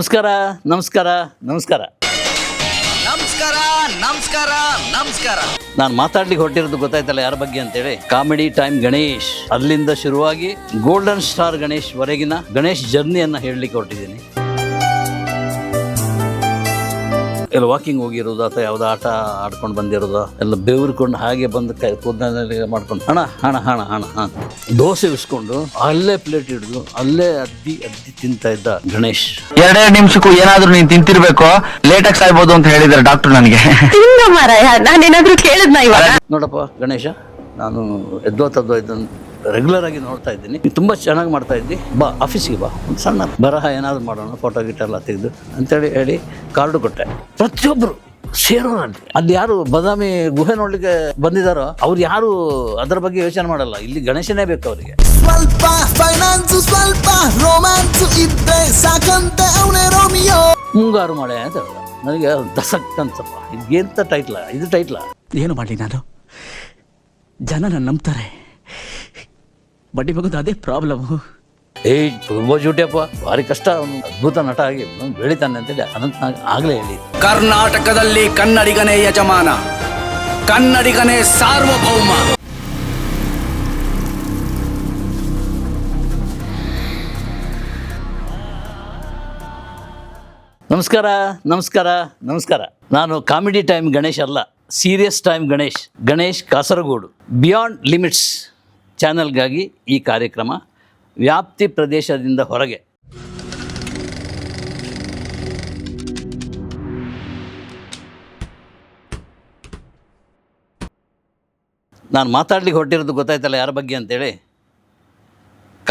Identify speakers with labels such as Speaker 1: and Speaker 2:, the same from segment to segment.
Speaker 1: ನಮಸ್ಕಾರ ನಮಸ್ಕಾರ ನಮಸ್ಕಾರ.
Speaker 2: ನಮಸ್ಕಾರ ನಮಸ್ಕಾರ ನಮಸ್ಕಾರ.
Speaker 1: ನಾನು ಮಾತಾಡ್ಲಿಕ್ಕೆ ಹೊರಟಿರೋದು ಗೊತ್ತಾಯ್ತಲ್ಲ ಯಾರ ಬಗ್ಗೆ ಅಂತೇಳಿ? Comedy time Ganesh. ಅಲ್ಲಿಂದ ಶುರುವಾಗಿ ಗೋಲ್ಡನ್ ಸ್ಟಾರ್ ಗಣೇಶ್ ವರೆಗಿನ ಗಣೇಶ್ ಜರ್ನಿಯನ್ನ ಹೇಳಲಿಕ್ಕೆ ಹೊರಟಿದ್ದೀನಿ. ಎಲ್ಲ ವಾಕಿಂಗ್ ಹೋಗಿರೋದು ಅಥವಾ ಯಾವುದೋ ಆಟ ಆಡ್ಕೊಂಡು ಬಂದಿರೋದು ಎಲ್ಲ ಬೆವರ್ಕೊಂಡು ಹಾಗೆ ಬಂದು ಕೈ ಕೂದಲಲ್ಲಿ ಮಾಡ್ಕೊಂಡು. ಹಣ ಹಣ ಹಣ ಹಣ ಹಣ ದೋಸೆ ಇಸ್ಕೊಂಡು ಅಲ್ಲೇ ಪ್ಲೇಟ್ ಹಿಡಿದು ಅಲ್ಲೇ ಅದ್ದಿ ಅದ್ದಿ ತಿಂತಾ ಇದ್ದ ಗಣೇಶ್.
Speaker 3: ಎರಡೆರಡು ನಿಮಿಷಕ್ಕೂ ಏನಾದ್ರೂ ನೀನ್ ತಿಂತಿರ್ಬೇಕು ಲೇಟಾಗಿ ಸಾಯ್ಬೋದು ಅಂತ ಹೇಳಿದಾರೆ ಡಾಕ್ಟರ್ ನನಗೆ.
Speaker 4: ತಿನ್ನ ಮಾರಾಯ ನಾನೇನಾದ್ರೂ ಕೇಳಿದ್ನ ಇವಾಗ?
Speaker 1: ನೋಡಪ್ಪ ಗಣೇಶ ನಾನು ಎದ್ದೋ ತದ್ದೋ ಇದನ್ನು ರೆಗ್ಯುಲರ್ ಆಗಿ ನೋಡ್ತಾ ಇದ್ದೀನಿ. ತುಂಬಾ ತುಂಬ ಚೆನ್ನಾಗಿ ಮಾಡ್ತಾ ಇದ್ದಿ. ಬಾ ಆಫೀಸಿಗೆ ಬಾ. ಒಂದು ಸಣ್ಣ ಬರಹ ಏನಾದರೂ ಮಾಡೋಣ ಫೋಟೋ ಗಿಟ ಎಲ್ಲ ತೆಗೆದು. ಅಂತೇಳಿ ಹೇಳಿ ಕಾರ್ಡು ಕೊಟ್ಟೆ. ಪ್ರತಿಯೊಬ್ಬರು ಸೇರೋಣ ಅಲ್ಲಿ ಅಲ್ಲಿ ಯಾರು ಬದಾಮಿ ಗುಹೆ ನೋಡ್ಲಿಕ್ಕೆ ಬಂದಿದಾರೋ ಅವ್ರು ಯಾರು ಅದರ ಬಗ್ಗೆ ಯೋಚನೆ ಮಾಡಲ್ಲ. ಇಲ್ಲಿ ಗಣೇಶನೇ ಬೇಕು ಅವರಿಗೆ.
Speaker 5: ಸ್ವಲ್ಪ ಫೈನಾನ್ಸ್ ಸ್ವಲ್ಪ ರೋಮ್ಯಾನ್ಸ್ ಇದ್ದೆ ಸಾಕಂತೆ ಅವನೇ ರೋಮಿಯೋ
Speaker 1: ಮುಂಗಾರು ಮಳೆ ಅಂತ ಹೇಳ್ದ. ನನಗೆ ದಸಕ್ ಅನ್ಸಪ್ಪ. ಇದು ಎಂತ ಟೈಟ್ಲ ಇದು ಟೈಟ್ಲ
Speaker 6: ಏನು ಮಾಡಲಿ ನಾನು? ಜನ ನನ್ನ ನಂಬ್ತಾರೆ. ಬಡ್ಡಿ ಬಗ್ಗೆ ಅದೇ ಪ್ರಾಬ್ಲಮ್
Speaker 1: ಏಯ್ ತುಂಬ ಜೂಟಿಯಪ್ಪ ಭಾರಿ ಕಷ್ಟ. ಅವನು ಅದ್ಭುತ ನಟ ಆಗಿ ಅವ್ನು ಬೆಳಿತಾನೆ ಅಂತೇಳಿ ಅನಂತ ಆಗಲೇ ಹೇಳಿ
Speaker 2: ಕರ್ನಾಟಕದಲ್ಲಿ ಕನ್ನಡಿಗನೇ ಯಜಮಾನ. ಕನ್ನಡಿಗನೇ ಸಾರ್ವಭೌಮ.
Speaker 1: ನಮಸ್ಕಾರ ನಮಸ್ಕಾರ ನಮಸ್ಕಾರ. ನಾನು ಕಾಮಿಡಿ ಟೈಮ್ ಗಣೇಶ್ ಅಲ್ಲ serious time Ganesh. Ganesh Kasaragod. Beyond limits ಚಾನೆಲ್ಗಾಗಿ ಈ ಕಾರ್ಯಕ್ರಮ ವ್ಯಾಪ್ತಿ ಪ್ರದೇಶದಿಂದ ಹೊರಗೆ. ನಾನು ಮಾತಾಡ್ಲಿಕ್ಕೆ ಹೊರಟಿರೋದು ಗೊತ್ತಾಯ್ತಲ್ಲ ಯಾರ ಬಗ್ಗೆ ಅಂತೇಳಿ?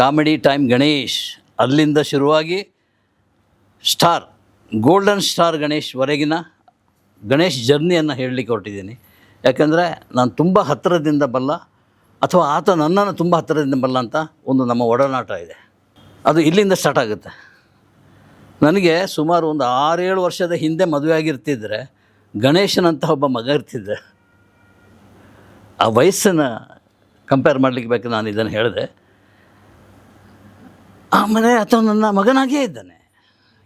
Speaker 1: Comedy time Ganesh. ಅಲ್ಲಿಂದ ಶುರುವಾಗಿ ಸ್ಟಾರ್, ಗೋಲ್ಡನ್ ಸ್ಟಾರ್ ಗಣೇಶ್ವರೆಗಿನ ಗಣೇಶ್ ಜರ್ನಿಯನ್ನು ಹೇಳಲಿಕ್ಕೆ ಹೊರಟಿದ್ದೀನಿ. ಯಾಕಂದರೆ ನಾನು ತುಂಬ ಹತ್ತಿರದಿಂದ ಬಲ್ಲ ಅಥವಾ ಆತ ನನ್ನನ್ನು ತುಂಬ ಹತ್ತಿರದಿಂದ ಬರಲ್ಲ ಅಂತ ಒಂದು ನಮ್ಮ ಒಡನಾಟ ಇದೆ. ಅದು ಇಲ್ಲಿಂದ ಸ್ಟಾರ್ಟ್ ಆಗುತ್ತೆ. ನನಗೆ ಸುಮಾರು ಒಂದು ಆರೇಳು ವರ್ಷದ ಹಿಂದೆ ಮದುವೆ ಆಗಿರ್ತಿದ್ರೆ ಗಣೇಶನಂತ ಒಬ್ಬ ಮಗ ಇರ್ತಿದ್ದೆ. ಆ ವಯಸ್ಸನ್ನು ಕಂಪೇರ್ ಮಾಡಲಿಕ್ಕೆ ಬೇಕು ನಾನು ಇದನ್ನು ಹೇಳಿದೆ. ಆಮೇಲೆ ಆತ ನನ್ನ ಮಗನಾಗೇ ಇದ್ದಾನೆ.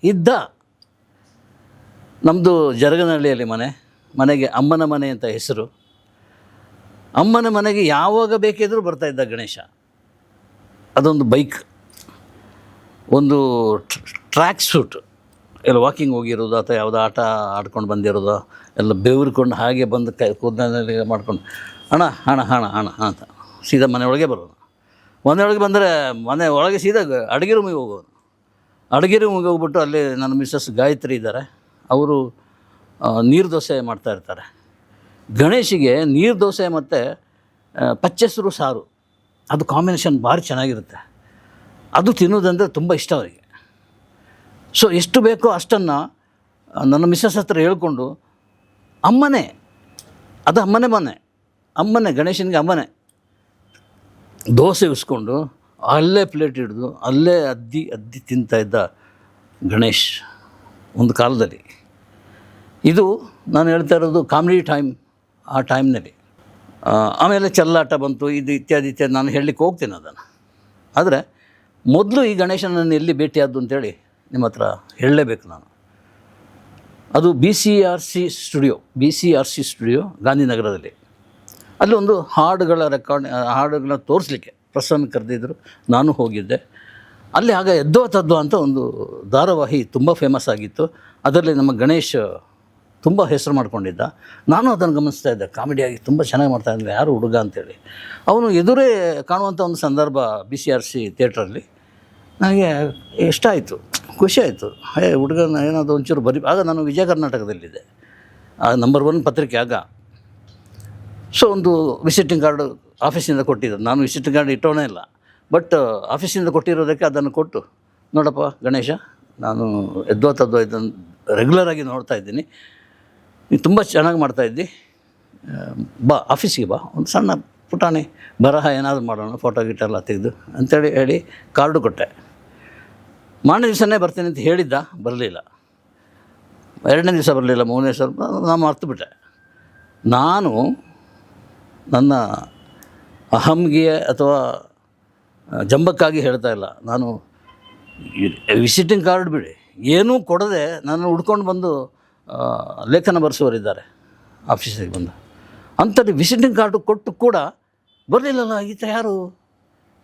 Speaker 1: ಇದ್ದ. ನಮ್ಮದು ಜರಗನಹಳ್ಳಿಯಲ್ಲಿ ಮನೆ, ಮನೆಗೆ ಅಮ್ಮನ ಮನೆ ಅಂತ ಹೆಸರು. ಅಮ್ಮನ ಮನೆಗೆ ಯಾವಾಗ ಬೇಕಿದ್ರೂ ಇದ್ದ ಗಣೇಶ. ಅದೊಂದು ಬೈಕ್. ಒಂದು ಟ್ರ್ಯಾಕ್ ಸೂಟ್. ಎಲ್ಲ ವಾಕಿಂಗ್ ಹೋಗಿರೋದು, ಅಥವಾ ಯಾವುದೋ ಆಟ ಆಡ್ಕೊಂಡು ಬಂದಿರೋದು, ಎಲ್ಲ ಬೆವರ್ಕೊಂಡು ಹಾಗೆ ಬಂದು ಕೈ ಕೂದಲಿಗೆ ಮಾಡ್ಕೊಂಡು ಹಣ ಹಣ ಹಣ ಹಣ ಅಂತ. ಸೀದಾ ಮನೆಯೊಳಗೆ ಬರೋದು. ಮನೆಯೊಳಗೆ ಬಂದರೆ, ಮನೆ ಒಳಗೆ ಸೀದಾ ಅಡುಗೆ ರೂಮಿಗೆ ಹೋಗೋದು. ಅಡುಗೆ ರೂಮಿಗೆ ಹೋಗ್ಬಿಟ್ಟು ಅಲ್ಲಿ ನನ್ನ ಮಿಸ್ಸಸ್ ಗಾಯತ್ರಿ ಇದ್ದಾರೆ. ಅವರು ನೀರು ದೋಸೆ ಮಾಡ್ತಾ ಇರ್ತಾರೆ. ಗಣೇಶಿಗೆ ನೀರು ದೋಸೆ ಮತ್ತು ಪಚ್ಚೆಸರು ಸಾರು. ಅದು ಕಾಂಬಿನೇಷನ್ ಭಾರಿ ಚೆನ್ನಾಗಿರುತ್ತೆ. ಅದು ತಿನ್ನೋದಂದರೆ ತುಂಬ ಇಷ್ಟ ಅವರಿಗೆ. ಸೊ ಎಷ್ಟು ಬೇಕೋ ಅಷ್ಟನ್ನು ನನ್ನ ಮಿಸ್ಸಸ್ ಹತ್ರ ಹೇಳ್ಕೊಂಡು, ಅಮ್ಮನೇ, ಅದು ಅಮ್ಮನೇ ಮನೆ. ಅಮ್ಮನೇ, ಗಣೇಶನಿಗೆ ಅಮ್ಮನೇ. ದೋಸೆ ಉಸ್ಕೊಂಡು, ಅಲ್ಲೇ ಪ್ಲೇಟ್ ಹಿಡಿದು, ಅಲ್ಲೇ ಅದ್ದಿ ಅದ್ದಿ ತಿಂತಾಯಿದ್ದ ಗಣೇಶ್ ಒಂದು ಕಾಲದಲ್ಲಿ. ಇದು ನಾನು ಹೇಳ್ತಾ ಇರೋದು ಕಾಮಿಡಿ ಟೈಮ್ ಆ ಟೈಮ್ನಲ್ಲಿ. ಆಮೇಲೆ ಚೆಲ್ಲಾಟ ಬಂತು, ಇದು ಇತ್ಯಾದಿ ಇತ್ಯಾದಿ, ನಾನು ಹೇಳಲಿಕ್ಕೆ ಹೋಗ್ತೀನಿ ಅದನ್ನು. ಆದರೆ ಮೊದಲು ಈ ಗಣೇಶನನ್ನು ಎಲ್ಲಿ ಭೇಟಿಯಾದ್ದು ಅಂತೇಳಿ ನಿಮ್ಮ ಹತ್ರ ಹೇಳಲೇಬೇಕು ನಾನು. ಅದು B C R C studio, B C R C studio ಗಾಂಧಿನಗರದಲ್ಲಿ. ಅಲ್ಲಿ ಒಂದು ಹಾಡುಗಳ ರೆಕಾರ್ಡ್ ಹಾಡುಗಳನ್ನ ತೋರಿಸ್ಲಿಕ್ಕೆ ಪ್ರಸನ್ನ ಕರೆದಿದ್ದರು ನಾನು ಹೋಗಿದ್ದೆ. ಅಲ್ಲಿ ಆಗ ಎದ್ದೋ ತದ್ದೋ ಅಂತ ಒಂದು ಧಾರಾವಾಹಿ ತುಂಬ ಫೇಮಸ್ ಆಗಿತ್ತು. ಅದರಲ್ಲಿ ನಮ್ಮ ಗಣೇಶ್ ತುಂಬ ಹೆಸರು ಮಾಡ್ಕೊಂಡಿದ್ದ. ನಾನು ಅದನ್ನು ಗಮನಿಸ್ತಾ ಇದ್ದೆ. ಕಾಮಿಡಿಯಾಗಿ ತುಂಬ ಚೆನ್ನಾಗಿ ಮಾಡ್ತಾ ಇದ್ದೆ ಯಾರು ಹುಡುಗ ಅಂತೇಳಿ. ಅವನು ಎದುರೇ ಕಾಣುವಂಥ ಒಂದು ಸಂದರ್ಭ ಬಿ ಸಿ ಆರ್ ಸಿ ಥಿಯೇಟ್ರಲ್ಲಿ. ನನಗೆ ಇಷ್ಟ ಆಯಿತು. ಖುಷಿ ಆಯಿತು. ಹೇ, ಹುಡುಗನ ಏನಾದರೂ ಒಂಚೂರು ಬರಿ, ಆಗ ನಾನು ವಿಜಯ ಕರ್ನಾಟಕದಲ್ಲಿದ್ದೆ. ಆ ನಂಬರ್ ಒನ್ ಪತ್ರಿಕೆ ಆಗ. ಸೊ ಒಂದು ವಿಸಿಟಿಂಗ್ ಕಾರ್ಡು ಆಫೀಸಿಂದ ಕೊಟ್ಟಿದ್ದು. ನಾನು ವಿಸಿಟಿಂಗ್ ಕಾರ್ಡ್ ಇಟ್ಟೋನೇ ಇಲ್ಲ. ಬಟ್ ಆಫೀಸಿಂದ ಕೊಟ್ಟಿರೋದಕ್ಕೆ ಅದನ್ನು ಕೊಟ್ಟು, ನೋಡಪ್ಪ ಗಣೇಶ, ನಾನು ಎದ್ದೋ ತದ್ದೋ ಇದನ್ನು ರೆಗ್ಯುಲರ್ ಆಗಿ ನೋಡ್ತಾ ಇದ್ದೀನಿ. ನೀನು ತುಂಬ ಚೆನ್ನಾಗಿ ಮಾಡ್ತಾಯಿದ್ದಿ ಬಾ, ಆಫೀಸಿಗೆ ಬಾ. ಒಂದು ಸಣ್ಣ ಪುಟಾಣಿ ಬರಹ ಏನಾದರೂ ಮಾಡೋಣ ಫೋಟೋ ಗಿಟ ಎಲ್ಲ ತೆಗೆದು ಅಂತೇಳಿ ಹೇಳಿ ಕಾರ್ಡು ಕೊಟ್ಟೆ. ಮಾರನೇ ದಿವಸನೇ ಬರ್ತೀನಿ ಅಂತ ಹೇಳಿದ್ದ, ಬರಲಿಲ್ಲ. ಎರಡನೇ ದಿವಸ ಬರಲಿಲ್ಲ, ಮೂರನೇ ದಿವಸ ನಾನು ಮರ್ತುಬಿಟ್ಟೆ ನಾನು ನನ್ನ ಅಹಂಗೆ ಅಥವಾ ಜಂಬಕ್ಕಾಗಿ ಹೇಳ್ತಾ ಇಲ್ಲ. ನಾನು ವಿಸಿಟಿಂಗ್ ಕಾರ್ಡ್ ಬಿಡಿ. ಏನೂ ಕೊಡದೆ ನನ್ನ ಹುಡ್ಕೊಂಡು ಬಂದು ಲೇಖನ ಬರೆಸುವರಿದ್ದಾರೆ ಆಫೀಸಿಗೆ ಬಂದು. ಅಂಥದ್ದು ವಿಸಿಟಿಂಗ್ ಕಾರ್ಡು ಕೊಟ್ಟು ಕೂಡ ಬರಲಿಲ್ಲಲ್ಲ, ಈತ ಯಾರು?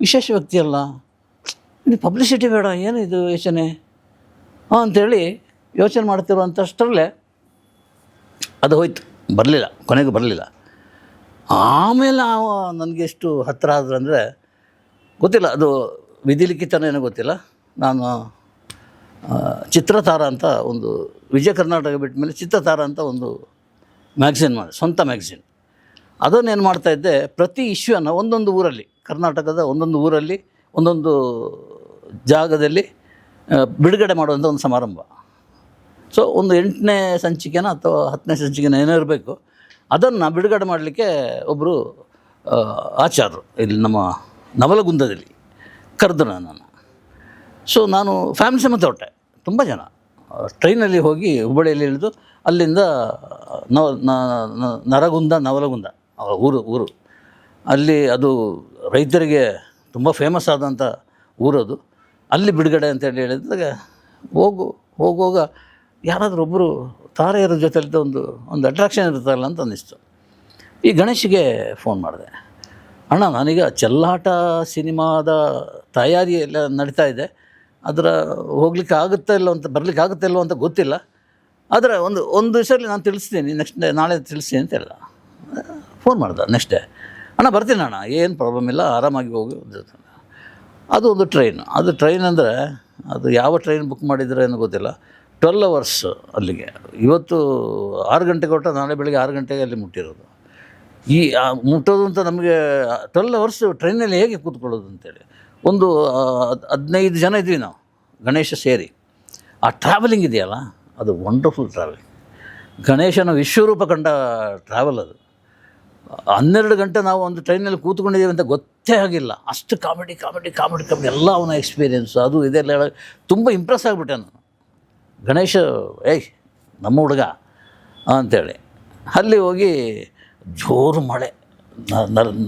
Speaker 1: ವಿಶೇಷ ವ್ಯಕ್ತಿ ಅಲ್ಲ ಇದು ಪಬ್ಲಿಸಿಟಿ ಬೇಡ ಏನು ಇದು ಯೋಚನೆ? ಹಾಂ ಅಂಥೇಳಿ ಯೋಚನೆ ಮಾಡ್ತಿರುವಂಥಷ್ಟರಲ್ಲೇ ಅದು ಹೋಯ್ತು. ಬರಲಿಲ್ಲ, ಕೊನೆಗೆ ಬರಲಿಲ್ಲ. ಆಮೇಲೆ ನನಗೆ ಎಷ್ಟು ಹತ್ತಿರ ಆದ್ರೆ ಅಂದರೆ ಗೊತ್ತಿಲ್ಲ, ಅದು ವಿಧಿಲಿಖಿತನೇನೋ ಗೊತ್ತಿಲ್ಲ. ನಾನು ಚಿತ್ರತಾರ ಅಂತ ಒಂದು ವಿಜಯ ಕರ್ನಾಟಕ ಬಿಟ್ಟ ಮೇಲೆ ಚಿತ್ರತಾರ ಅಂತ ಒಂದು ಮ್ಯಾಗ್ಝಿನ್ ಮಾಡಿ, ಸ್ವಂತ ಮ್ಯಾಗ್ಝಿನ್. ಅದನ್ನೇನು ಮಾಡ್ತಾಯಿದ್ದೆ ಪ್ರತಿ ಇಶ್ಯೂನ ಒಂದೊಂದು ಊರಲ್ಲಿ, ಕರ್ನಾಟಕದ ಒಂದೊಂದು ಊರಲ್ಲಿ, ಒಂದೊಂದು ಜಾಗದಲ್ಲಿ ಬಿಡುಗಡೆ ಮಾಡುವಂಥ ಒಂದು ಸಮಾರಂಭ. ಸೊ ಒಂದು ಎಂಟನೇ ಸಂಚಿಕೆನ ಅಥವಾ ಹತ್ತನೇ ಸಂಚಿಕೆನ ಏನೋ ಇರಬೇಕು, ಅದನ್ನು ಬಿಡುಗಡೆ ಮಾಡಲಿಕ್ಕೆ ಒಬ್ಬರು ಆಚಾರ್ಯರು ಇಲ್ಲಿ ನಮ್ಮ ನವಲಗುಂದದಲ್ಲಿ ಕರೆದ್ರು ನಾನು ಸೊ ನಾನು ಫ್ಯಾಮಿಲಿ ಸಮೇತ ಹೊಟ್ಟೆ, ತುಂಬ ಜನ. ಟ್ರೈನಲ್ಲಿ ಹೋಗಿ ಹುಬ್ಬಳ್ಳಿಯಲ್ಲಿ ಇಳಿದು ಅಲ್ಲಿಂದ ನವ ನರಗುಂದ, ನವಲಗುಂದ ಊರು ಊರು. ಅಲ್ಲಿ ಅದು ರೈತರಿಗೆ ತುಂಬ ಫೇಮಸ್ ಆದಂಥ ಊರದು ಅಲ್ಲಿ ಬಿಡುಗಡೆ ಅಂತೇಳಿ ಹೇಳಿದಾಗ ಹೋಗು, ಹೋಗುವಾಗ ಯಾರಾದರೂ ಒಬ್ಬರು ತಾರೆಯರ ಜೊತೆಲಿದ್ದ ಒಂದು ಒಂದು ಅಟ್ರಾಕ್ಷನ್ ಇರುತ್ತಲ್ಲ ಅಂತ ಅನ್ನಿಸ್ತು. ಈ ಗಣೇಶಿಗೆ ಫೋನ್ ಮಾಡಿದೆ. ಅಣ್ಣ, ನಾನೀಗ ಚೆಲ್ಲಾಟ ಸಿನಿಮಾದ ತಯಾರಿ ಎಲ್ಲ ನಡೀತಾ ಇದೆ. ಅದರ ಹೋಗ್ಲಿಕ್ಕೆ ಆಗುತ್ತಾ ಇಲ್ಲೋ ಅಂತ, ಬರಲಿಕ್ಕೆ ಆಗುತ್ತಾ ಇಲ್ಲೋ ಅಂತ ಗೊತ್ತಿಲ್ಲ. ಆದರೆ ಒಂದು ಒಂದು ದಿವಸದಲ್ಲಿ ನಾನು ತಿಳಿಸ್ತೀನಿ ನೆಕ್ಸ್ಟ್ ಡೇ ನಾಳೆ ತಿಳಿಸ್ತೀನಿ ಅಂತ ಹೇಳ್ದ ಫೋನ್ ಮಾಡ್ದೆ ನೆಕ್ಸ್ಟ್ ಡೇ ಅಣ್ಣ, ಬರ್ತೀನಿ ಅಣ್ಣ, ಏನು ಪ್ರಾಬ್ಲಮ್ ಇಲ್ಲ, ಆರಾಮಾಗಿ ಹೋಗಿ. ಅದು ಒಂದು ಟ್ರೈನ್ ಅದು ಟ್ರೈನ್ ಅಂದರೆ, ಅದು ಯಾವ ಟ್ರೈನ್ ಬುಕ್ ಮಾಡಿದ್ರೆ ಏನು ಗೊತ್ತಿಲ್ಲ. ಟ್ವೆಲ್ ಅವರ್ಸ್ ಅಲ್ಲಿಗೆ. ಇವತ್ತು ಆರು ಗಂಟೆಗೆ ಹೊರಟ, ನಾಳೆ ಬೆಳಿಗ್ಗೆ ಆರು ಗಂಟೆಗೆ ಅಲ್ಲಿ ಮುಟ್ಟಿರೋದು. ಈ ಮುಟ್ಟೋದು ಅಂತ ನಮಗೆ ಟ್ವೆಲ್ ಅವರ್ಸ್ ಟ್ರೈನಲ್ಲಿ ಹೇಗೆ ಕೂತ್ಕೊಳ್ಳೋದು ಅಂತೇಳಿ. ಒಂದು ಹದಿನೈದು ಜನ ಇದ್ವಿ ನಾವು, ಗಣೇಶ ಸೇರಿ. ಆ ಟ್ರಾವೆಲಿಂಗ್ ಇದೆಯಲ್ಲ, ಅದು ವಂಡರ್ಫುಲ್ ಟ್ರಾವೆಲಿಂಗ್ ಗಣೇಶನ ವಿಶ್ವರೂಪ ಕಂಡ ಟ್ರಾವೆಲ್ ಅದು. ಹನ್ನೆರಡು ಗಂಟೆ ನಾವು ಒಂದು ಟ್ರೈನಲ್ಲಿ ಕೂತ್ಕೊಂಡಿದ್ದೀವಿ ಅಂತ ಗೊತ್ತೇ ಆಗಿಲ್ಲ. ಅಷ್ಟು ಕಾಮಿಡಿ ಕಾಮಿಡಿ ಕಾಮಿಡಿ ಕಾಮಿಡಿ ಎಲ್ಲ ಅವನ ಎಕ್ಸ್ಪೀರಿಯೆನ್ಸ್ ಅದು ಇದೆಲ್ಲ ಹೇಳ ತುಂಬ ಇಂಪ್ರೆಸ್ ಆಗಿಬಿಟ್ಟೆ ನಾನು. ಗಣೇಶ, ಏಯ್, ನಮ್ಮ ಹುಡುಗ ಅಂಥೇಳಿ ಅಲ್ಲಿ ಹೋಗಿ ಜೋರು ಮಳೆ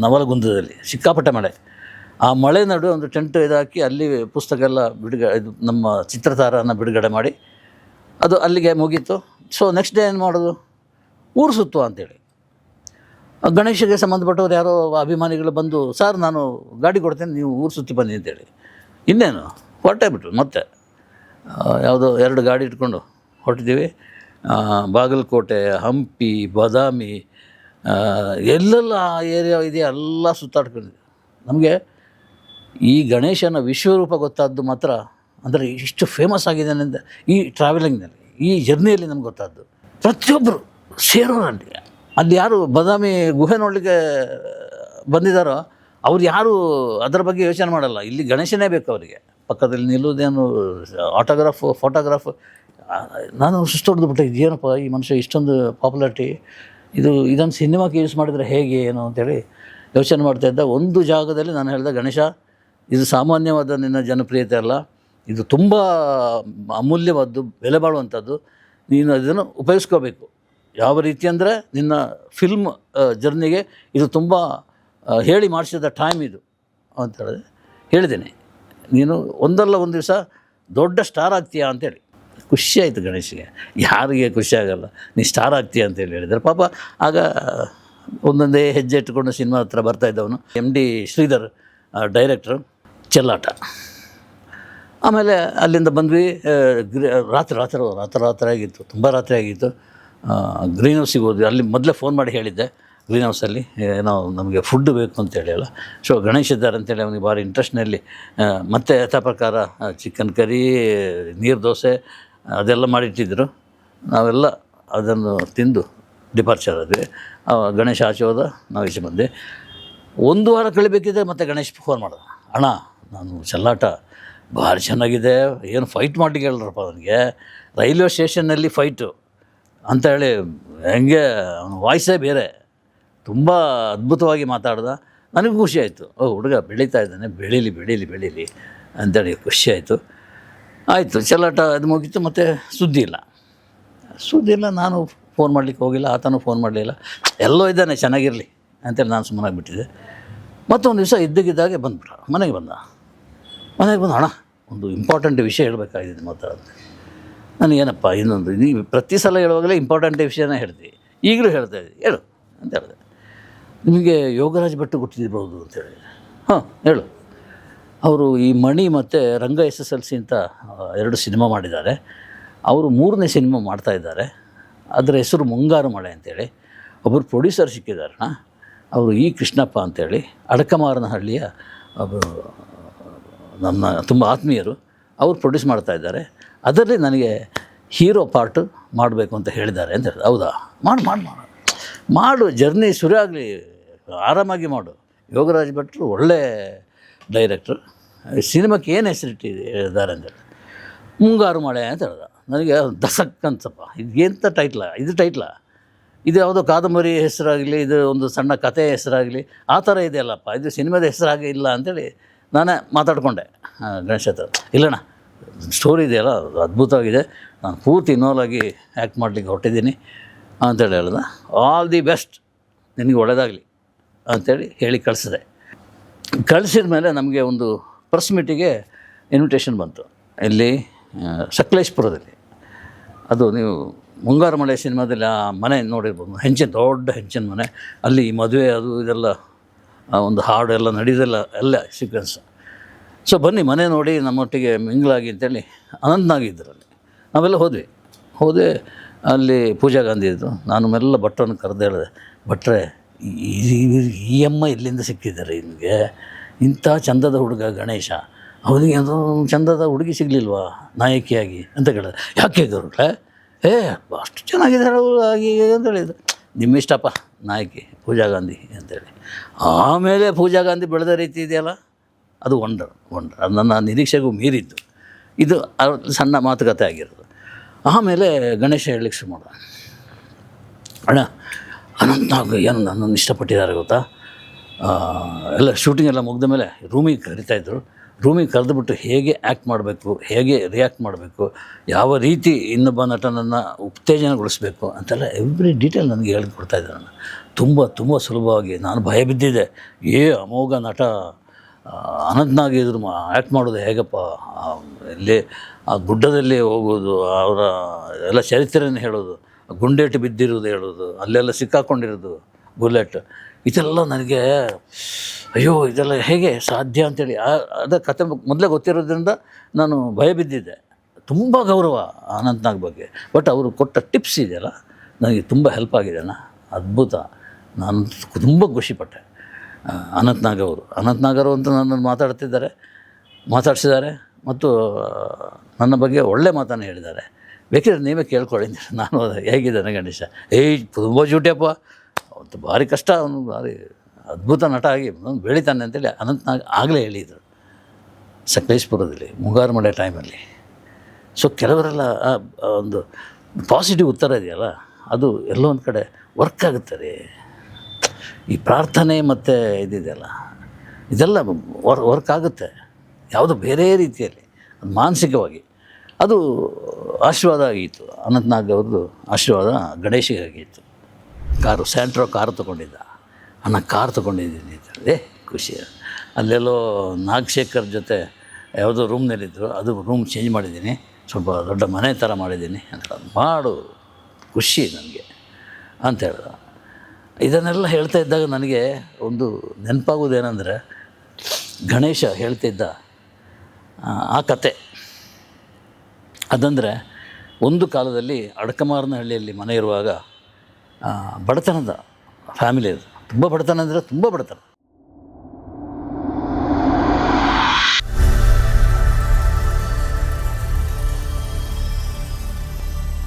Speaker 1: ನವಲಗುಂದದಲ್ಲಿ, ಸಿಕ್ಕಾಪಟ್ಟೆ ಮಳೆ. ಆ ಮಳೆ ನಡುವೆ ಒಂದು ಟೆಂಟ್ ಇದಾಕಿ ಅಲ್ಲಿ ಪುಸ್ತಕ ಎಲ್ಲ ಬಿಡುಗ, ಇದು ನಮ್ಮ ಚಿತ್ರತಾರನ ಬಿಡುಗಡೆ ಮಾಡಿ ಅದು ಅಲ್ಲಿಗೆ ಮುಗೀತು. ಸೊ ನೆಕ್ಸ್ಟ್ ಡೇ ಏನು ಮಾಡೋದು? ಊರು ಸುತ್ತು ಅಂತೇಳಿ. ಗಣೇಶಗೆ ಸಂಬಂಧಪಟ್ಟವ್ರು ಯಾರೋ ಅಭಿಮಾನಿಗಳು ಬಂದು, ಸರ್, ನಾನು ಗಾಡಿ ಕೊಡ್ತೇನೆ, ನೀವು ಊರು ಸುತ್ತಿ ಬನ್ನಿ ಅಂತೇಳಿ. ಇನ್ನೇನು? ಹೊರಟೇ ಬಿಟ್ರು, ಮತ್ತೆ. ಯಾವುದೋ ಎರಡು ಗಾಡಿ ಇಟ್ಕೊಂಡು ಹೊರಟಿದ್ದೀವಿ. ಬಾಗಲಕೋಟೆ, ಹಂಪಿ, ಬಾದಾಮಿ ಎಲ್ಲೆಲ್ಲ ಆ ಏರಿಯಾ ಇದೆಯಾ, ಎಲ್ಲ ಸುತ್ತಾಡ್ಕೊಂಡಿದ್ವಿ ನಮಗೆ ಈ ಗಣೇಶನ ವಿಶ್ವರೂಪ ಗೊತ್ತಾದ್ದು ಮಾತ್ರ, ಅಂದರೆ ಇಷ್ಟು ಫೇಮಸ್ ಆಗಿದ್ದಾನೆ ಅಂತ ಈ ಟ್ರಾವೆಲಿಂಗ್ನಲ್ಲಿ ಈ ಜರ್ನಿಯಲ್ಲಿ ನಮ್ಗೆ ಗೊತ್ತಾದ್ದು. ಪ್ರತಿಯೊಬ್ಬರು ಸೇರೋರಲ್ಲಿ ಅಲ್ಲಿ. ಯಾರು ಬದಾಮಿ ಗುಹೆ ನೋಡಲಿಕ್ಕೆ ಬಂದಿದ್ದಾರೋ ಅವ್ರು ಯಾರು ಅದರ ಬಗ್ಗೆ ಯೋಚನೆ ಮಾಡಲ್ಲ. ಇಲ್ಲಿ ಗಣೇಶನೇ ಬೇಕು ಅವರಿಗೆ. ಪಕ್ಕದಲ್ಲಿ ನಿಲ್ಲುವುದೇನು ಆಟೋಗ್ರಾಫ್ ಫೋಟೋಗ್ರಾಫ್ ನಾನು ಸುಸ್ತು ಹೊಡೆದುಬಿಟ್ಟೆ ಇದೇನಪ್ಪ ಈ ಮನುಷ್ಯ ಇಷ್ಟೊಂದು ಪಾಪ್ಯುಲಾರಿಟಿ ಇದು ಇದನ್ನು ಸಿನಿಮಾಕ್ಕೆ ಯೂಸ್ ಮಾಡಿದರೆ ಹೇಗೆ, ಏನು ಅಂತೇಳಿ ಯೋಚನೆ ಮಾಡ್ತಾ ಇದ್ದ. ಒಂದು ಜಾಗದಲ್ಲಿ ನಾನು ಹೇಳಿದೆ, ಗಣೇಶ ಇದು ಸಾಮಾನ್ಯವಾದ ನಿನ್ನ ಜನಪ್ರಿಯತೆ ಅಲ್ಲ. ಇದು ತುಂಬ ಅಮೂಲ್ಯವಾದ್ದು, ಬೆಲೆ ಬಾಳುವಂಥದ್ದು ನೀನು ಅದನ್ನು ಉಪಯೋಗಿಸ್ಕೋಬೇಕು. ಯಾವ ರೀತಿ ಅಂದರೆ ನಿನ್ನ ಫಿಲ್ಮ್ ಜರ್ನಿಗೆ ಇದು ತುಂಬ ಹೇಳಿ ಮಾಡಿಸಿದ ಟೈಮ್ ಇದು ಅಂತ ಹೇಳಿದೆ ಹೇಳಿದ್ದೇನೆ. ನೀನು ಒಂದಲ್ಲ ಒಂದು ದಿವಸ ದೊಡ್ಡ ಸ್ಟಾರ್ ಆಗ್ತೀಯಾ ಅಂತೇಳಿ ಖುಷಿ ಆಯಿತು ಗಣೇಶಿಗೆ. ಯಾರಿಗೆ ಖುಷಿ ಆಗಲ್ಲ. ನೀ ಸ್ಟಾರ್ ಆಗ್ತೀಯ ಅಂತೇಳಿ ಹೇಳಿದ್ದಾರೆ ಪಾಪ ಆಗ, ಒಂದೊಂದೇ ಹೆಜ್ಜೆ ಇಟ್ಟುಕೊಂಡು ಸಿನಿಮಾ ಹತ್ರ ಬರ್ತಾ ಇದ್ದವನು. M D Sridhar director Chellata. ಆಮೇಲೆ ಅಲ್ಲಿಂದ ಬಂದ್ವಿ ಗ್ರಿ, ರಾತ್ರಿ ರಾತ್ರಿ ರಾತ್ರಿ ರಾತ್ರಿ ಆಗಿತ್ತು, ತುಂಬ ರಾತ್ರಿ ಆಗಿತ್ತು. ಗ್ರೀನ್ ಹೌಸಿಗೆ ಹೋದ್ವಿ. ಅಲ್ಲಿ ಮೊದಲೇ ಫೋನ್ ಮಾಡಿ ಹೇಳಿದ್ದೆ ಗ್ರೀನ್ ಹೌಸಲ್ಲಿ ಏನೋ ನಮಗೆ ಫುಡ್ ಬೇಕು ಅಂತೇಳಿ ಅಲ್ಲ. ಸೊ ಗಣೇಶ್ ಇದ್ದಾರೆ ಅಂತೇಳಿ ಅವನಿಗೆ ಭಾರಿ ಇಂಟ್ರೆಸ್ಟ್ನಲ್ಲಿ ಮತ್ತೆ ಯಥಾ ಪ್ರಕಾರ ಚಿಕನ್ ಕರಿ ನೀರು ದೋಸೆ, ಅದೆಲ್ಲ ಮಾಡಿಟ್ಟಿದ್ದರು ನಾವೆಲ್ಲ ಅದನ್ನು ತಿಂದು ಡಿಪಾರ್ಚರ್ ಆದ್ವಿ. ಗಣೇಶ ಆಚೆ ಹೋದ ನಾವು ಈಚೆ ಬಂದೆ ಒಂದು ವಾರ ಕಳಿಬೇಕಿದ್ರೆ ಮತ್ತೆ ಗಣೇಶ್ ಫೋನ್ ಮಾಡಿದ. ಅಣ್ಣ ನಾನು ಚೆಲ್ಲಾಟ. ಭಾರಿ ಚೆನ್ನಾಗಿದೆ. ಏನು ಫೈಟ್ ಮಾಡ್ಲಿಕ್ಕೆ ಹೇಳ್ರಪ್ಪ ಅವನಿಗೆ. ರೈಲ್ವೆ ಸ್ಟೇಷನ್ನಲ್ಲಿ ಫೈಟು ಅಂತ ಹೇಳಿ ಹೆಂಗೆ ಅವನ ವಾಯ್ಸೇ ಬೇರೆ. ತುಂಬ ಅದ್ಭುತವಾಗಿ ಮಾತಾಡ್ದ. ನನಗೂ ಖುಷಿ ಆಯಿತು. ಓ, ಹುಡುಗ ಬೆಳೀತಾ ಇದ್ದಾನೆ. ಬೆಳೀಲಿ ಬೆಳೀಲಿ ಬೆಳೀಲಿ ಅಂತೇಳಿ ಖುಷಿ ಆಯಿತು. ಆಯಿತು, ಚೆಲ್ಲಾಟ ಅದು ಮುಗೀತು. ಮತ್ತು ಸುದ್ದಿ ಇಲ್ಲ. ಸುದ್ದಿ ಇಲ್ಲ. ನಾನು ಫೋನ್ ಮಾಡಲಿಕ್ಕೆ ಹೋಗಿಲ್ಲ. ಆತನೂ ಫೋನ್ ಮಾಡಲಿಲ್ಲ ಎಲ್ಲೋ ಇದ್ದಾನೆ, ಚೆನ್ನಾಗಿರಲಿ ಅಂತೇಳಿ ನಾನು ಸುಮ್ಮನಾಗಿಬಿಟ್ಟಿದ್ದೆ. ಮತ್ತೊಂದು ದಿವಸ ಇದ್ದಕ್ಕಿದ್ದಾಗೆ ಬಂದ್ಬಿಟ್ಟ ಮನೆಗೆ ಬಂದ. ಮನೆಗೆ ಬಂದು, ಅಣ್ಣ, ಒಂದು ಇಂಪಾರ್ಟೆಂಟ್ ವಿಷಯ ಹೇಳಬೇಕಾಗಿದ್ದು ಮಾತಾಡೋದು ಏನಪ್ಪ ಇನ್ನೊಂದು ನೀವು ಪ್ರತಿ ಸಲ ಹೇಳುವಾಗಲೇ ಇಂಪಾರ್ಟೆಂಟ್ ವಿಷಯನ ಹೇಳ್ತೀವಿ ಈಗಲೂ ಹೇಳ್ತಾ ಇದ್ದೀವಿ ಹೇಳು. ಅಂತ ಹೇಳಿದೆ. ನಿಮಗೆ ಯೋಗರಾಜ್ ಭಟ್ಟು ಗೊತ್ತಿರ್ಬೋದು ಅಂತೇಳಿ ಹಾಂ, ಹೇಳು. ಅವರು ಈ ಮಣಿ ಮತ್ತು Ranga S S L C ಅಂತ ಎರಡು ಸಿನಿಮಾ ಮಾಡಿದ್ದಾರೆ. ಅವರು ಮೂರನೇ ಸಿನಿಮಾ ಮಾಡ್ತಾ ಇದ್ದಾರೆ. ಅದರ ಹೆಸರು ಮುಂಗಾರು ಮಳೆ ಅಂತೇಳಿ ಒಬ್ಬರು ಪ್ರೊಡ್ಯೂಸರ್ ಸಿಕ್ಕಿದಾರಣ ಅವರು ಈ ಕೃಷ್ಣಪ್ಪ ಅಂತೇಳಿ ಅಡಕಮಾರನಹಳ್ಳಿಯ ಒಬ್ಬರು ನಮ್ಮ ತುಂಬ ಆತ್ಮೀಯರು, ಅವರು ಪ್ರೊಡ್ಯೂಸ್ ಮಾಡ್ತಾ ಇದ್ದಾರೆ. ಅದರಲ್ಲಿ ನನಗೆ ಹೀರೋ ಪಾರ್ಟ್ ಮಾಡಬೇಕು ಅಂತ ಹೇಳಿದ್ದಾರೆ ಅಂತ ಹೇಳಿದೆ ಹೌದಾ? ಮಾಡು ಮಾಡು ಮಾಡು. ಮಾಡು ಜರ್ನಿ ಶುರು ಆಗಲಿ. ಆರಾಮಾಗಿ ಮಾಡು. ಯೋಗರಾಜ್ ಭಟ್ರು ಒಳ್ಳೆ ಡೈರೆಕ್ಟ್ರು ಸಿನಿಮಾಕ್ಕೆ ಏನು ಹೆಸರಿಟ್ಟಿದ್ದಾರೆ ಅಂತೇಳಿ ಮುಂಗಾರು ಮಳೆ ಅಂತ ಹೇಳ್ದ. ನನಗೆ ದಸಕ್ ಅನ್ಸಪ್ಪ. ಇದು ಟೈಟ್ಲ ಇದು ಟೈಟ್ಲ ಇದು ಯಾವುದೋ ಕಾದಂಬರಿ ಹೆಸರಾಗಲಿ, ಇದು ಒಂದು ಸಣ್ಣ ಕಥೆ ಹೆಸರಾಗಲಿ, ಆ ಥರ ಇದೆಯಲ್ಲಪ್ಪ. ಇದು ಸಿನಿಮಾದ ಹೆಸರಾಗೇ ಇಲ್ಲ ಅಂತೇಳಿ ನಾನೇ ಮಾತಾಡಿಕೊಂಡೆ ಗಣೇಶ ಹತ್ರ. ಇಲ್ಲಣ್ಣ ಸ್ಟೋರಿ ಇದೆಯಲ್ಲ, ಅದು ಅದ್ಭುತವಾಗಿದೆ. ನಾನು ಪೂರ್ತಿ ಇನ್ವಾಲ್ವ್ ಆಗಿ ಆ್ಯಕ್ಟ್ ಮಾಡಲಿಕ್ಕೆ ಹೊಟ್ಟಿದ್ದೀನಿ ಅಂತೇಳಿ ಹೇಳ್ದ? ಆಲ್ ದಿ ಬೆಸ್ಟ್ ನಿನಗೆ ಒಳ್ಳೆಯದಾಗಲಿ ಅಂಥೇಳಿ ಹೇಳಿ ಕಳಿಸಿದೆ. ಕಳಿಸಿದ ಮೇಲೆ ನಮಗೆ ಒಂದು ಪ್ರೆಸ್ ಮೀಟಿಗೆ ಇನ್ವಿಟೇಷನ್ ಬಂತು. ಇಲ್ಲಿ ಸಕಲೇಶ್ಪುರದಲ್ಲಿ. ಅದು ನೀವು ಮುಂಗಾರು ಮಳೆ ಸಿನಿಮಾದಲ್ಲಿ ಆ ಮನೆ ನೋಡಿರ್ಬೋದು. ಹೆಂಚಿನ ದೊಡ್ಡ ಹೆಂಚಿನ ಮನೆ. ಅಲ್ಲಿ ಮದುವೆ, ಅದು ಇದೆಲ್ಲ ಆ ಒಂದು ಹಾಡೆಲ್ಲ ನಡೆಯೋದೆಲ್ಲ ಎಲ್ಲ ಸೀಕ್ವೆನ್ಸ್ ಸೊ ಬನ್ನಿ ಮನೆ ನೋಡಿ ನಮ್ಮೊಟ್ಟಿಗೆ ಮಿಂಗ್ಲಾಗಿ ಅಂತೇಳಿ ಅನಂತ್ನಾಗ ಇದ್ದರು ಅಲ್ಲಿ ನಾವೆಲ್ಲ ಹೋದ್ವಿ. ಹೋದೆ ಅಲ್ಲಿ ಪೂಜಾ ಗಾಂಧಿ ಇದ್ದರು ನಾನು ಮೆಲ್ಲ ಭಟ್ರನ್ನು ಕರೆದು ಹೇಳಿದೆ, ಭಟ್ರೆ, ಈ ಅಮ್ಮ ಎಲ್ಲಿಂದ ಸಿಕ್ಕಿದ್ದಾರೆ ನಿಮಗೆ? ಇಂಥ ಚಂದದ ಹುಡುಗ ಗಣೇಶ, ಅವನಿಗೆ ಅದು ಚಂದದ ಹುಡುಗಿ ಸಿಗಲಿಲ್ವಾ? ನಾಯಕಿಯಾಗಿ, ಅಂತ ಕೇಳಿದೆ. ಯಾಕೆ ಗರುಡ್ರೆ ಏ ಅಷ್ಟು ಚೆನ್ನಾಗಿದ್ದಾರೆ ಅವರು ಆಗಿ ಅಂತ ಹೇಳಿದ್ರು. ನಿಮ್ಮ ಇಷ್ಟಪ್ಪ ನಾಯಕಿ ಪೂಜಾ ಗಾಂಧಿ ಅಂತೇಳಿ. ಆಮೇಲೆ ಪೂಜಾ ಗಾಂಧಿ ಬೆಳೆದ ರೀತಿ ಇದೆಯಲ್ಲ? ಅದು ವಂಡರ್ ವಂಡರ್ ಅದು ನನ್ನ ನಿರೀಕ್ಷೆಗೂ ಮೀರಿದ್ದು. ಇದು ಸಣ್ಣ ಮಾತುಕತೆ ಆಗಿರೋದು. ಆಮೇಲೆ ಗಣೇಶ ಹೇಳಲಿಕ್ಕೆ ಶುರು ಮಾಡ ಅಣ್ಣ, ಅನಂತನಾಗ್ ಏನು ನನ್ನನ್ನು ಇಷ್ಟಪಟ್ಟಿದ್ದಾರೆ ಗೊತ್ತಾ? ಎಲ್ಲ ಶೂಟಿಂಗ್ ಎಲ್ಲ ಮುಗಿದ ಮೇಲೆ ರೂಮಿಗೆ ಕರಿತಾಯಿದ್ರು ರೂಮಿಗೆ ಕರೆದುಬಿಟ್ಟು ಹೇಗೆ ಆ್ಯಕ್ಟ್ ಮಾಡಬೇಕು, ಹೇಗೆ ರಿಯಾಕ್ಟ್ ಮಾಡಬೇಕು, ಯಾವ ರೀತಿ ಇನ್ನೊಬ್ಬ ನಟನನ್ನು ಉತ್ತೇಜನಗೊಳಿಸಬೇಕು ಅಂತೆಲ್ಲ ಎವ್ರಿ ಡೀಟೇಲ್ ನನಗೆ ಹೇಳಿಕೊಡ್ತಾ ನಾನು ತುಂಬ ತುಂಬ ಸುಲಭವಾಗಿ ನಾನು ಭಯ ಬಿದ್ದಿದೆ ಏ ಅಮೋಘ ನಟ ಅನಂತನಾಗಿ ಇದ್ರು ಆ್ಯಕ್ಟ್ ಮಾಡೋದು ಹೇಗಪ್ಪ? ಇಲ್ಲಿ ಆ ಗುಡ್ಡದಲ್ಲಿ ಹೋಗೋದು, ಅವರ ಎಲ್ಲ ಚರಿತ್ರೆಯನ್ನು ಹೇಳೋದು, ಗುಂಡೇಟು ಬಿದ್ದಿರೋದು ಹೇಳೋದು, ಅಲ್ಲೆಲ್ಲ ಸಿಕ್ಕಾಕೊಂಡಿರೋದು, ಬುಲೆಟ್. ಇದೆಲ್ಲ ನನಗೆ, ಅಯ್ಯೋ, ಇದೆಲ್ಲ ಹೇಗೆ ಸಾಧ್ಯ ಅಂತೇಳಿ ಅದ ಕತೆ ಮೊದಲೇ ಗೊತ್ತಿರೋದ್ರಿಂದ ನಾನು ಭಯ ಬಿದ್ದಿದ್ದೆ. ತುಂಬ ಗೌರವ ಅನಂತನಾಗ್ ಬಗ್ಗೆ. ಬಟ್ ಅವರು ಕೊಟ್ಟ ಟಿಪ್ಸ್ ಇದೆಯಲ್ಲ, ನನಗೆ ತುಂಬ ಹೆಲ್ಪ್ ಆಗಿದೆ ಅಣ್ಣ. ಅದ್ಭುತ. ನಾನು ತುಂಬ ಖುಷಿಪಟ್ಟೆ. ಅನಂತನಾಗ್ ಅವರು. ಅನಂತನಾಗ್ ಅವರು ಅಂತ ನನ್ನನ್ನು ಮಾತಾಡ್ತಿದ್ದಾರೆ, ಮಾತಾಡ್ಸಿದ್ದಾರೆ ಮತ್ತು ನನ್ನ ಬಗ್ಗೆ ಒಳ್ಳೆ ಮಾತನ್ನು ಹೇಳಿದ್ದಾರೆ. ಬೇಕಿದ್ರೆ ನೀವೇ ಕೇಳ್ಕೊಳ್ಳಿ. ನಾನು ಹೇಗಿದ್ದಾನೆ ಗಣೇಶ? ಏಯ್, ತುಂಬ ಜೂಟ್ಯಪ್ಪ ಅವತ್ತು ಭಾರಿ ಕಷ್ಟ, ಅವನು ಭಾರಿ ಅದ್ಭುತ ನಟ ಆಗಿ ಅವ್ನು ಬೆಳಿತಾನೆ ಅಂತೇಳಿ ಅನಂತನಾಗ್ ಆಗಲೇ ಹೇಳಿದರು. ಸಕಲೇಶ್ಪುರದಲ್ಲಿ ಮುಂಗಾರು ಮಳೆ ಟೈಮಲ್ಲಿ ಸೊ ಕೆಲವರೆಲ್ಲ ಒಂದು ಪಾಸಿಟಿವ್ ಉತ್ತರ ಇದೆಯಲ್ಲ, ಅದು ಎಲ್ಲೋ ಒಂದು ಕಡೆ ವರ್ಕ್ ಆಗುತ್ತೆ ರೀ. ಈ ಪ್ರಾರ್ಥನೆ ಮತ್ತು ಇದಿದೆಯಲ್ಲ, ಇದೆಲ್ಲ ವರ್ ವರ್ಕ್ ಆಗುತ್ತೆ. ಯಾವುದು ಬೇರೆ ರೀತಿಯಲ್ಲಿ, ಮಾನಸಿಕವಾಗಿ. ಅದು ಆಶೀರ್ವಾದ ಆಗಿತ್ತು. ಅನಂತನಾಗ್ ಅವ್ರದ್ದು ಆಶೀರ್ವಾದ ಗಣೇಶಿಗೆ ಆಗಿತ್ತು. ಕಾರು ಸ್ಯಾಂಟ್ರೋ ಕಾರು ತೊಗೊಂಡಿದ್ದ. ಅಣ್ಣ ಕಾರ್ ತೊಗೊಂಡಿದ್ದೀನಿ ಅಂತ ಹೇಳಿದೆ ಖುಷಿ. ಅಲ್ಲೆಲ್ಲೋ ನಾಗಶೇಖರ್ ಜೊತೆ ಯಾವುದೋ ರೂಮ್ನಲ್ಲಿದ್ದರು ಅದು ರೂಮ್ ಚೇಂಜ್ ಮಾಡಿದ್ದೀನಿ. ಸ್ವಲ್ಪ ದೊಡ್ಡ ಮನೆ ಥರ ಮಾಡಿದ್ದೀನಿ ಅಂತ. ಮಾಡು ಖುಷಿ ನನಗೆ ಅಂತ ಹೇಳ್ದ ಇದನ್ನೆಲ್ಲ ಹೇಳ್ತಾ ಇದ್ದಾಗ ನನಗೆ ಒಂದು ನೆನಪಾಗೋದೇನೆಂದರೆ ಗಣೇಶ ಹೇಳ್ತಿದ್ದ ಆ, ಕತೆ. ಅದಂದರೆ ಒಂದು ಕಾಲದಲ್ಲಿ ಅಡಕಮಾರನಹಳ್ಳಿಯಲ್ಲಿ ಮನೆ ಇರುವಾಗ ಬಡತನದ ಫ್ಯಾಮಿಲಿ ಅದು. ತುಂಬ ಬಡತನ ಅಂದರೆ ತುಂಬ ಬಡತನ.